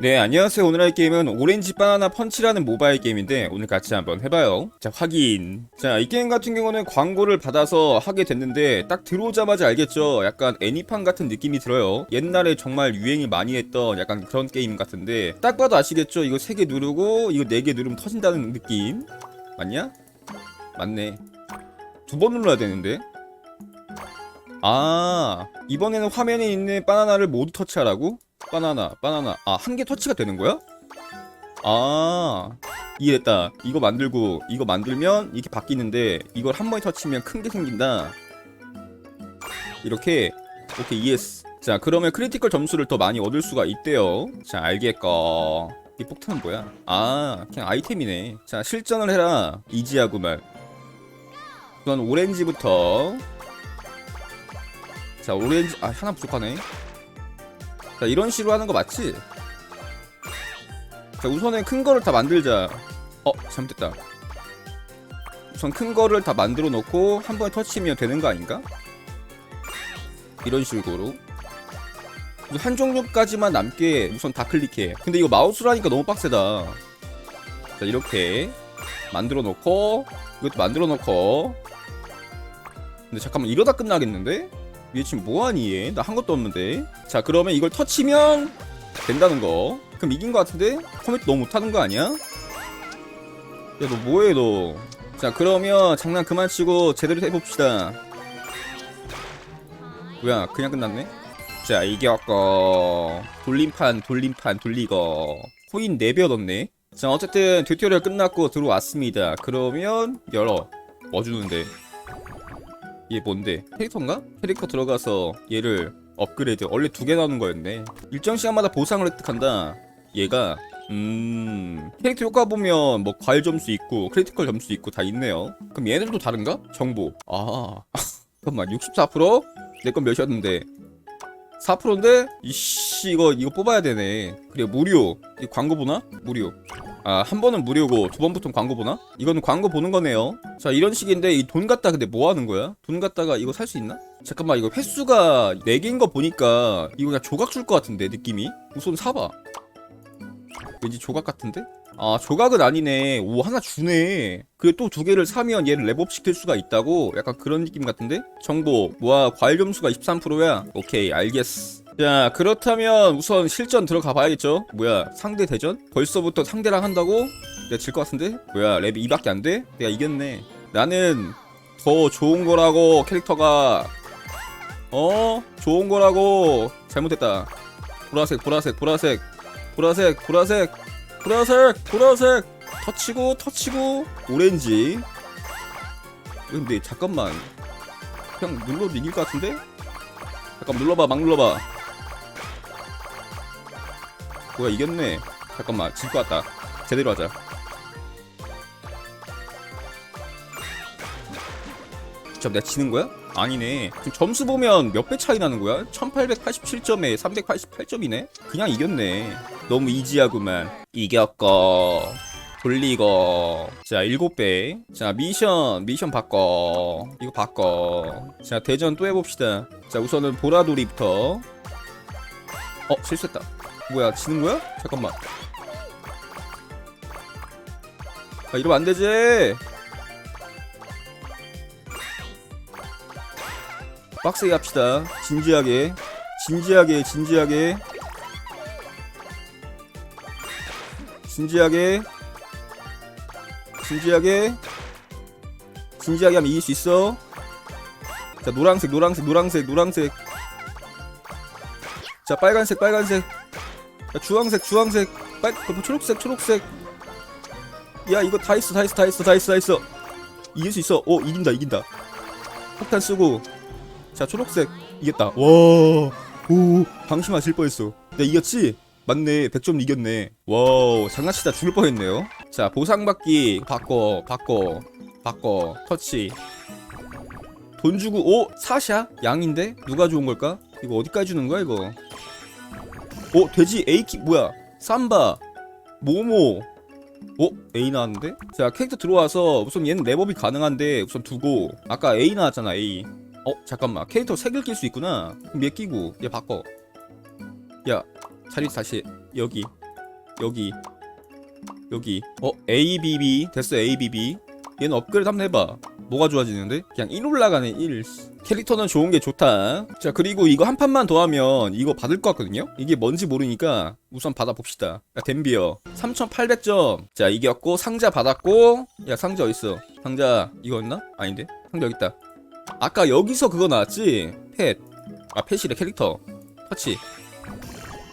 네, 안녕하세요. 오늘 할 게임은 오렌지 바나나 펀치라는 모바일 게임인데 오늘 같이 한번 해봐요. 자, 확인. 자, 이 게임 같은 경우는 광고를 받아서 하게 됐는데 딱 들어오자마자 알겠죠? 약간 애니판 같은 느낌이 들어요. 옛날에 정말 유행이 많이 했던 약간 그런 게임 같은데 딱 봐도 아시겠죠? 이거 3개 누르고 이거 4개 누르면 터진다는 느낌. 맞냐? 맞네. 두 번 눌러야 되는데. 아, 이번에는 화면에 있는 바나나를 모두 터치하라고? 바나나, 바나나. 아, 한 개 터치가 되는 거야? 아, 이해했다. 이거 만들고, 이거 만들면 이게 바뀌는데, 이걸 한 번에 터치면 큰 게 생긴다. 이렇게, 오케이, 이해했어. 자, 그러면 크리티컬 점수를 더 많이 얻을 수가 있대요. 자, 알겠고. 이 폭탄은 뭐야? 아, 그냥 아이템이네. 자, 실전을 해라. 이지하구만. 우선 오렌지부터. 자, 오렌지, 아, 하나 부족하네. 자 이런 식으로 하는 거 맞지? 자 우선은 큰 거를 다 만들자 어 잘못됐다 우선 큰 거를 다 만들어 놓고 한 번에 터치면 되는 거 아닌가? 이런 식으로 한 종류까지만 남게 우선 다 클릭해 근데 이거 마우스로 하니까 너무 빡세다 자 이렇게 만들어 놓고 이것도 만들어 놓고 근데 잠깐만 이러다 끝나겠는데? 얘 지금 뭐하니 얘? 나 한 것도 없는데. 자 그러면 이걸 터치면 된다는 거. 그럼 이긴 거 같은데? 컴퓨터 너무 못하는 거 아니야? 야 너 뭐해 너 자 그러면 장난 그만 치고 제대로 해봅시다. 뭐야 그냥 끝났네? 자 이겼고. 돌림판 돌림판 돌리고. 코인 4배 얻었네? 자 어쨌든 튜토리얼 끝났고 들어왔습니다. 그러면 열어. 뭐 주는데 얘 뭔데? 캐릭터인가? 캐릭터 들어가서 얘를 업그레이드 원래 두 개 나오는 거였네 일정 시간마다 보상을 획득한다 얘가 음 캐릭터 효과 보면 뭐 과일 점수 있고 크리티컬 점수 있고 다 있네요 그럼 얘네들도 다른가? 정보 아 잠깐만 64%? 내 건 몇이었는데 4%인데? 이씨 이거 이거 뽑아야 되네 그래 무료 이 광고 보나? 무료 아, 한 번은 무료고 두 번부터는 광고 보나? 이거는 광고 보는 거네요. 자, 이런 식인데 이 돈 갖다 근데 뭐 하는 거야? 돈 갖다가 이거 살 수 있나? 잠깐만, 이거 횟수가 4개인 거 보니까 이거 그냥 조각 줄 것 같은데, 느낌이? 우선 사봐. 왠지 조각 같은데? 아, 조각은 아니네. 오, 하나 주네. 그리고 또 두 개를 사면 얘를 랩업 시킬 수가 있다고? 약간 그런 느낌 같은데? 정보, 뭐야, 과일 점수가 23%야? 오케이, 알겠어. 자 그렇다면 우선 실전 들어가 봐야겠죠 뭐야 상대 대전? 벌써부터 상대랑 한다고? 내가 질 것 같은데? 뭐야 랩이 2밖에 안 돼? 내가 이겼네 나는 더 좋은 거라고 캐릭터가 어? 좋은 거라고 잘못했다 보라색 보라색 보라색 보라색 보라색 보라색 보라색 터치고 터치고 오렌지 근데 잠깐만 그냥 눌러도 이길 것 같은데? 잠깐 눌러봐 막 눌러봐 뭐야 이겼네. 잠깐만 질 것 같다. 제대로 하자. 잠 내가 지는 거야? 아니네. 지금 점수 보면 몇 배 차이 나는 거야? 1887점에 388점이네? 그냥 이겼네. 너무 이지하구만. 이겼고. 돌리고. 자 7배. 자 미션 미션 바꿔. 이거 바꿔. 자 대전 또 해봅시다. 자 우선은 보라돌이부터. 어 실수했다 뭐야 지는 거야? 잠깐만. 아 이러면 안 되지. 빡세게 합시다. 진지하게. 진지하게 진지하게. 진지하게. 진지하게. 진지하게 하면 이길 수 있어. 자 노란색 노란색 노란색 노란색. 자 빨간색 빨간색 자 주황색 주황색. 빨 그, 초록색 초록색. 야 이거 다 있어 다 있어 다 있어 다 있어 다 있어. 이길 수 있어. 오 이긴다 이긴다. 폭탄 쓰고. 자 초록색. 이겼다. 와오 방심하실 뻔했어. 나 이겼지? 맞네. 100점 이겼네. 와우 장난치다 죽을 뻔했네요. 자 보상받기. 바꿔 바꿔 바꿔. 터치. 돈 주고 오 사샤? 양인데? 누가 좋은 걸까? 이거 어디까지 주는 거야 이거 오 돼지 A키 뭐야? 삼바 모모. 어? A 나왔는데? 자 캐릭터 들어와서 우선 얘는 랩업이 가능한데 우선 두고. 아까 A 나왔잖아 A. 어 잠깐만. 캐릭터 색을 낄 수 있구나. 그럼 얘 끼고 얘 바꿔. 야 자리 다시. 여기. 여기. 여기. 어 ABB 됐어 ABB 얘는 업그레이드 한번 해봐 뭐가 좋아지는데? 그냥 1 올라가네 1 캐릭터는 좋은 게 좋다 자 그리고 이거 한 판만 더 하면 이거 받을 것 같거든요? 이게 뭔지 모르니까 우선 받아봅시다 야 댐비어 3800점 자 이겼고 상자 받았고 야 상자 어딨어 상자 이거였나? 아닌데? 상자 여기 있다 아까 여기서 그거 나왔지? 펫. 아, 펫이래, 캐릭터. 터치.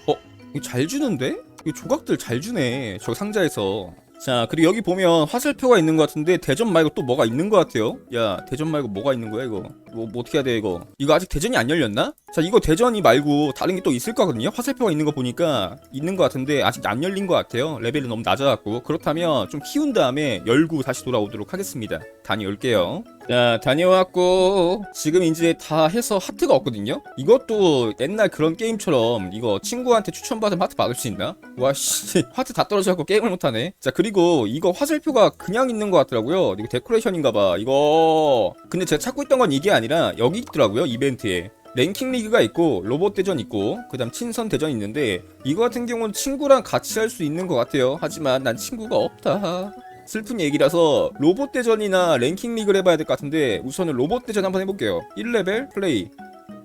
어, 이거 잘 주는데? 이거 조각들 잘 주네. 저 상자에서. 자, 그리고 여기 보면 화살표가 있는 것 같은데, 대전 말고 또 뭐가 있는 것 같아요? 야, 대전 말고 뭐가 있는 거야, 이거? 뭐, 뭐 어떻게 해야 돼, 이거? 이거 아직 대전이 안 열렸나? 자, 이거 대전이 말고 다른 게 또 있을 거거든요? 화살표가 있는 거 보니까 있는 것 같은데, 아직 안 열린 것 같아요. 레벨이 너무 낮아갖고. 그렇다면 좀 키운 다음에 열고 다시 돌아오도록 하겠습니다. 다녀올게요. 자, 다녀왔고, 지금 이제 다 해서 하트가 없거든요? 이것도 옛날 그런 게임처럼 이거 친구한테 추천받으면 하트 받을 수 있나? 와, 씨. 하트 다 떨어져갖고 게임을 못하네. 자, 그리고 이거 화살표가 그냥 있는 것 같더라고요. 이거 데코레이션인가봐. 이거. 근데 제가 찾고 있던 건 이게 아니라 여기 있더라고요. 이벤트에. 랭킹 리그가 있고 로봇 대전 있고 그 다음 친선 대전 있는데 이거 같은 경우는 친구랑 같이 할 수 있는 것 같아요. 하지만 난 친구가 없다. 슬픈 얘기라서 로봇 대전이나 랭킹 리그를 해봐야 될 것 같은데 우선은 로봇 대전 한번 해볼게요. 1레벨 플레이.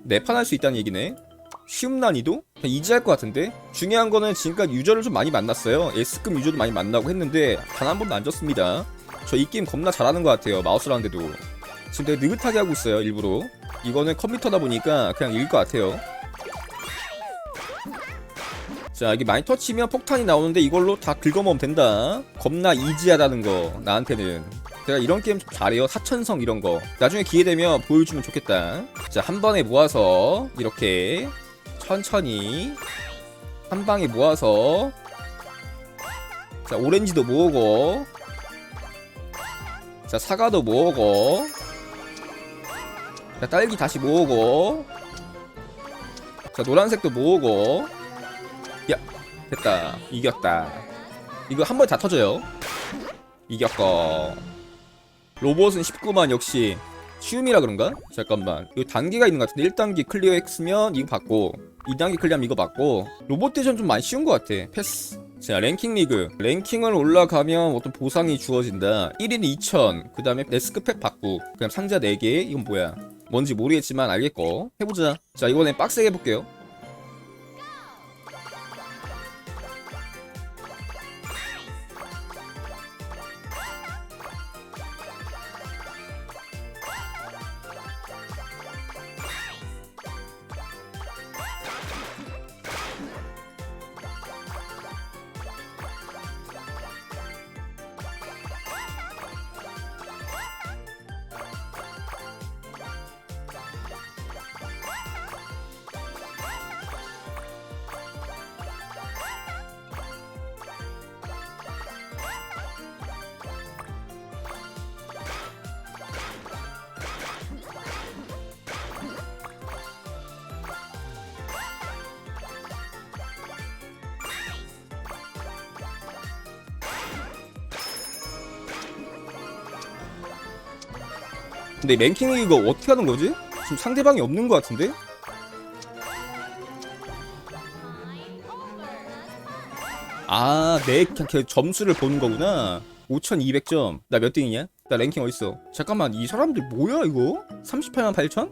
네판 할 수 있다는 얘기네. 쉬움 난이도? 이지할 것 같은데? 중요한 거는 지금까지 유저를 좀 많이 만났어요. S급 유저도 많이 만나고 했는데 단 한 번도 안 졌습니다. 저 이 게임 겁나 잘하는 것 같아요. 마우스라는데도. 지금 되게 느긋하게 하고 있어요. 일부러. 이거는 컴퓨터다 보니까 그냥 이길 것 같아요. 자 이게 많이 터치면 폭탄이 나오는데 이걸로 다 긁어먹으면 된다. 겁나 이지하다는 거 나한테는. 제가 이런 게임 좀 잘해요. 사천성 이런 거. 나중에 기회 되면 보여주면 좋겠다. 자 한 번에 모아서 이렇게 천천히 한 방에 모아서 자 오렌지도 모으고 자 사과도 모으고 자 딸기 다시 모으고 자 노란색도 모으고 야 됐다. 이겼다. 이거 한 번에 다 터져요. 이겼고. 로봇은 19만 역시 쉬움이라 그런가? 잠깐만. 이거 단계가 있는 것 같은데. 1단계 클리어 X면 이거 받고 2단계 클리어하면 이거 받고. 로봇 대전 좀 많이 쉬운 것 같아. 패스. 자 랭킹 리그. 랭킹을 올라가면 어떤 보상이 주어진다. 1인 2000그 다음에 데스크팩 받고 그다음 상자 4개. 이건 뭐야? 뭔지 모르겠지만 알겠고. 해보자. 자 이번엔 빡세게 해볼게요 근데 랭킹 이거 어떻게 하는 거지? 지금 상대방이 없는 것 같은데? 아, 내걔 점수를 보는 거구나. 5200점. 나 몇 등이냐? 나 랭킹 어딨어? 잠깐만, 이 사람들 뭐야, 이거? 38만 8천?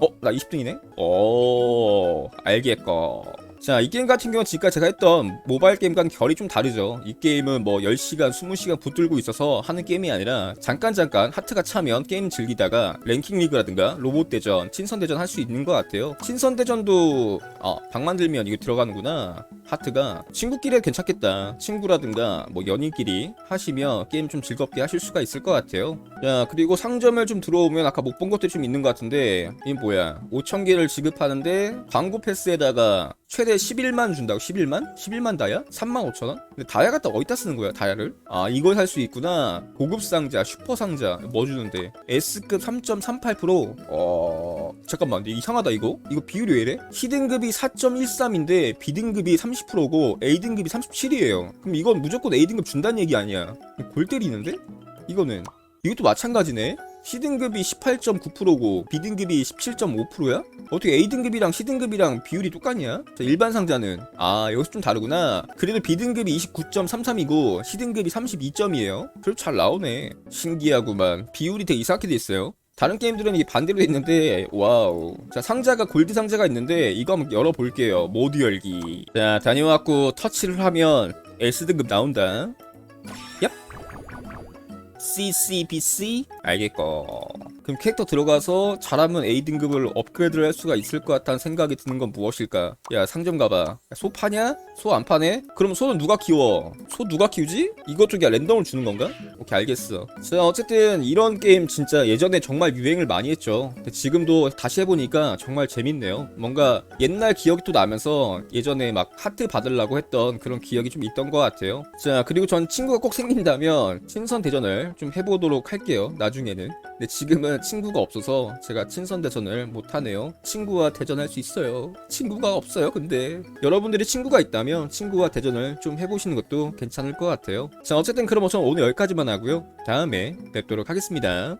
어, 나 20등이네? 오, 알겠고. 자, 이 게임 같은 경우는 지금까지 제가 했던 모바일 게임과는 결이 좀 다르죠. 이 게임은 뭐 10시간, 20시간 붙들고 있어서 하는 게임이 아니라 잠깐 잠깐 하트가 차면 게임 즐기다가 랭킹 리그라든가 로봇 대전, 친선 대전 할 수 있는 것 같아요. 친선 대전도 어, 방 만들면 이거 들어가는구나. 하트가 친구끼리 괜찮겠다. 친구라든가 뭐 연인끼리 하시면 게임 좀 즐겁게 하실 수가 있을 것 같아요. 자, 그리고 상점을 좀 들어오면 아까 못 본 것들이 좀 있는 것 같은데 이 뭐야? 5천 개를 지급하는데 광고 패스에다가 최대 11만 준다고 11만? 11만 다야? 3만 5천 원? 근데 다야 갖다 어디다 쓰는 거야 다야를? 아 이걸 살 수 있구나 고급 상자 슈퍼 상자 뭐 주는데 S급 3.38% 어... 잠깐만 근데 이상하다 이거? 이거 비율이 왜 이래? C등급이 4.13인데 B등급이 30%고 A등급이 37이에요 그럼 이건 무조건 A등급 준다는 얘기 아니야 골 때리는데? 이거는 이것도 마찬가지네 C등급이 18.9%고 B등급이 17.5%야? 어떻게 A등급이랑 C등급이랑 비율이 똑같냐? 자, 일반 상자는. 아 여기서 좀 다르구나. 그래도 B등급이 29.33이고 C등급이 32점이에요. 그래도 잘 나오네. 신기하구만. 비율이 되게 이상하게 돼 있어요. 다른 게임들은 이게 반대로 돼 있는데 와우. 자 상자가 골드 상자가 있는데 이거 한번 열어볼게요. 모두 열기. 자 다녀왔고 터치를 하면 S등급 나온다. 얍 CCBC 알겠고 그럼 캐릭터 들어가서 잘하면 A등급을 업그레이드를 할 수가 있을 것 같다는 생각이 드는 건 무엇일까 야 상점 가봐 야, 소 파냐? 소 안 파네? 그럼 소는 누가 키워? 소 누가 키우지? 이것 쪽이 랜덤을 주는 건가? 오케이 알겠어 자 어쨌든 이런 게임 진짜 예전에 정말 유행을 많이 했죠 지금도 다시 해보니까 정말 재밌네요 뭔가 옛날 기억이 또 나면서 예전에 막 하트 받으려고 했던 그런 기억이 좀 있던 것 같아요 자 그리고 전 친구가 꼭 생긴다면 친선 좀 해보도록 할게요 나중에는. 근데 지금은 친구가 없어서 제가 친선 대전을 못하네요. 친구와 대전할 수 있어요. 친구가 없어요 근데. 여러분들이 친구가 있다면 친구와 대전을 좀 해보시는 것도 괜찮을 것 같아요. 자 어쨌든 그럼 저는 오늘 여기까지만 하고요. 다음에 뵙도록 하겠습니다